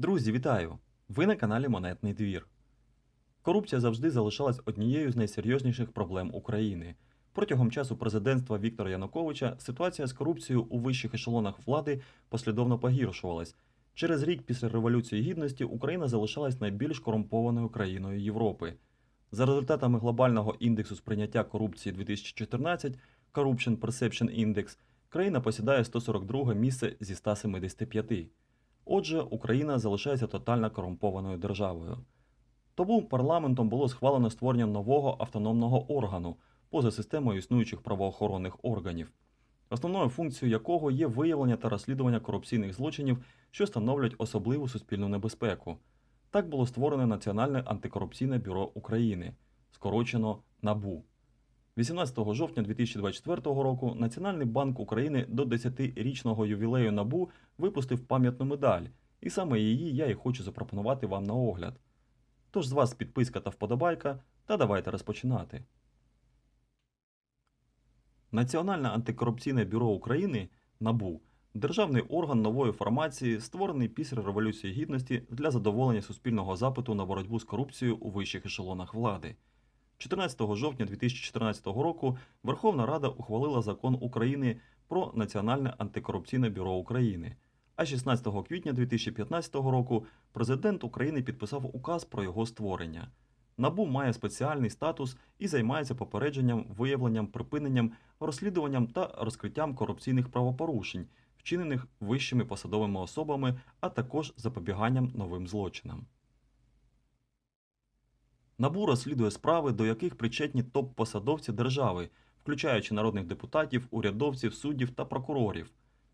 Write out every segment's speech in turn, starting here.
Друзі, вітаю! Ви на каналі Монетний двір. Корупція завжди залишалась однією з найсерйозніших проблем України. Протягом часу президентства Віктора Януковича ситуація з корупцією у вищих ешелонах влади послідовно погіршувалась. Через рік після Революції Гідності Україна залишалась найбільш корумпованою країною Європи. За результатами глобального індексу сприйняття корупції 2014 Corruption Perception Index, країна посідає 142 місце зі 175. Отже, Україна залишається тотально корумпованою державою. Тому парламентом було схвалено створення нового автономного органу поза системою існуючих правоохоронних органів, основною функцією якого є виявлення та розслідування корупційних злочинів, що становлять особливу суспільну небезпеку. Так було створено Національне антикорупційне бюро України, скорочено НАБУ. 18 жовтня 2024 року Національний банк України до 10-річного ювілею НАБУ випустив пам'ятну медаль, і саме її я і хочу запропонувати вам на огляд. Тож з вас підписка та вподобайка, та давайте розпочинати. Національне антикорупційне бюро України НАБУ державний орган нової формації, створений після Революції Гідності для задоволення суспільного запиту на боротьбу з корупцією у вищих ешелонах влади. 14 жовтня 2014 року Верховна Рада ухвалила закон України про Національне антикорупційне бюро України. А 16 квітня 2015 року президент України підписав указ про його створення. НАБУ має спеціальний статус і займається попередженням, виявленням, припиненням, розслідуванням та розкриттям корупційних правопорушень, вчинених вищими посадовими особами, а також запобіганням новим злочинам. НАБУ розслідує справи, до яких причетні топ-посадовці держави, включаючи народних депутатів, урядовців, суддів та прокурорів.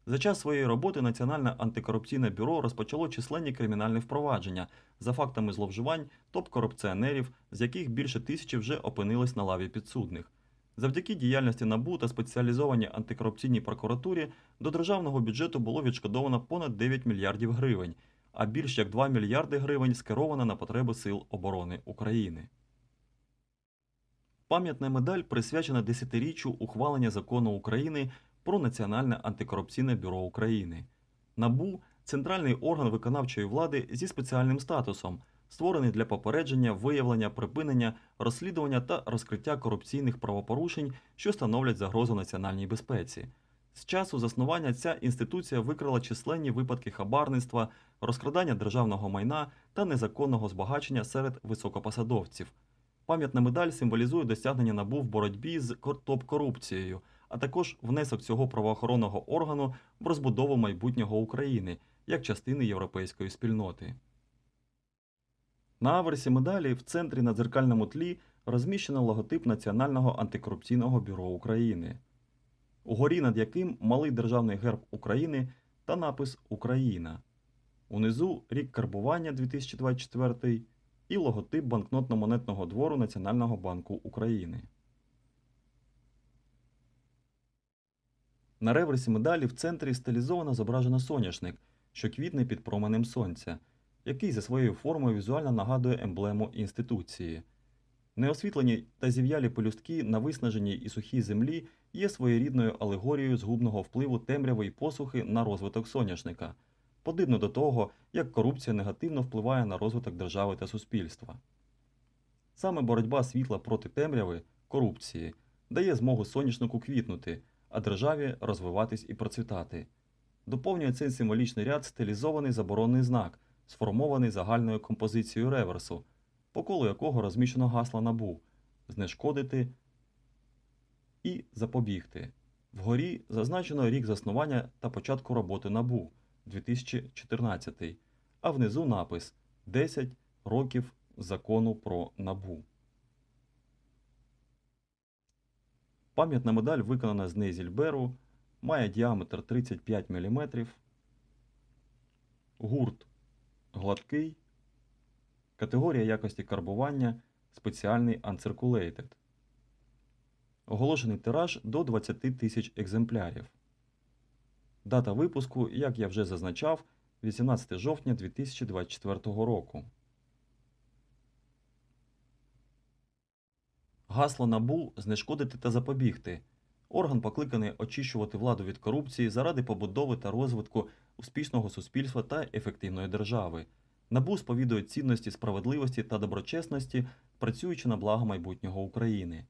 За час своєї роботи Національне антикорупційне бюро розпочало численні кримінальні впровадження за фактами зловживань топ-корупціонерів, з яких більше тисячі вже опинились на лаві підсудних. Завдяки діяльності НАБУ та спеціалізованій антикорупційній прокуратурі до державного бюджету було відшкодовано понад 9 мільярдів гривень, а більш як 2 мільярди гривень скеровано на потреби Сил оборони України. Пам'ятна медаль присвячена десятиріччю ухвалення закону України про Національне антикорупційне бюро України. НАБУ центральний орган виконавчої влади зі спеціальним статусом, створений для попередження, виявлення, припинення, розслідування та розкриття корупційних правопорушень, що становлять загрозу національній безпеці. З часу заснування ця інституція викрила численні випадки хабарництва, розкрадання державного майна та незаконного збагачення серед високопосадовців. Пам'ятна медаль символізує досягнення НАБУ в боротьбі з кор- топ-корупцією, а також внесок цього правоохоронного органу в розбудову майбутнього України як частини європейської спільноти. На аверсі медалі в центрі на дзеркальному тлі розміщено логотип Національного антикорупційного бюро України, угорі над яким малий державний герб України та напис Україна. Унизу рік карбування 2024 і логотип банкнотно-монетного двору Національного банку України. На реверсі медалі в центрі стилізовано зображено соняшник, що квітне під променем сонця, який за своєю формою візуально нагадує емблему інституції. Неосвітлені та зів'ялі пелюстки на виснаженій і сухій землі є своєрідною алегорією згубного впливу темряви й посухи на розвиток соняшника, подібно до того, як корупція негативно впливає на розвиток держави та суспільства. Саме боротьба світла проти темряви, корупції, дає змогу соняшнику квітнути, а державі розвиватись і процвітати. Доповнює цей символічний ряд стилізований заборонний знак, сформований загальною композицією реверсу, по колу якого розміщено гасло набу знешкодити і запобігти. Вгорі зазначено рік заснування та початку роботи набу 2014, а внизу напис 10 років закону про набу. Пам'ятна медаль виконана з Нейзільберу, має діаметр 35 мм, гурт гладкий, категорія якості карбування спеціальний Uncirculated. Оголошений тираж до 20 тисяч екземплярів. Дата випуску, як я вже зазначав, 18 жовтня 2024 року. Гасло НАБУ знешкодити та запобігти. Орган покликаний очищувати владу від корупції заради побудови та розвитку успішного суспільства та ефективної держави. НАБУ сповідує цінності справедливості та доброчесності, працюючи на благо майбутнього України.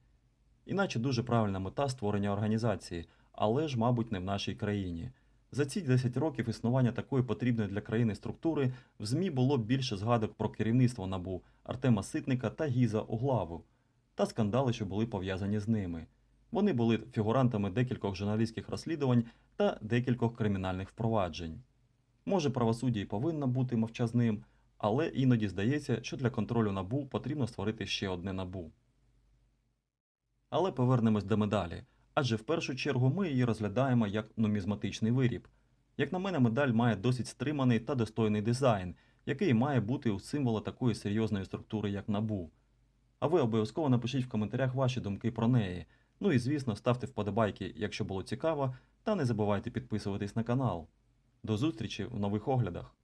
Іначе дуже правильна мета створення організації, але ж, мабуть, не в нашій країні. За ці 10 років існування такої потрібної для країни структури в ЗМІ було більше згадок про керівництво НАБУ Артема Ситника та Гіза Углаву та скандали, що були пов'язані з ними. Вони були фігурантами декількох журналістських розслідувань та декількох кримінальних впроваджень. Може, правосуддя і повинно бути мовчазним, але іноді здається, що для контролю НАБУ потрібно створити ще одне НАБУ. Але повернемось до медалі, адже в першу чергу ми її розглядаємо як нумізматичний виріб. Як на мене, медаль має досить стриманий та достойний дизайн, який має бути у символа такої серйозної структури, як НАБУ. А ви обов'язково напишіть в коментарях ваші думки про неї. Ну і звісно, ставте вподобайки, якщо було цікаво, та не забувайте підписуватись на канал. До зустрічі в нових оглядах!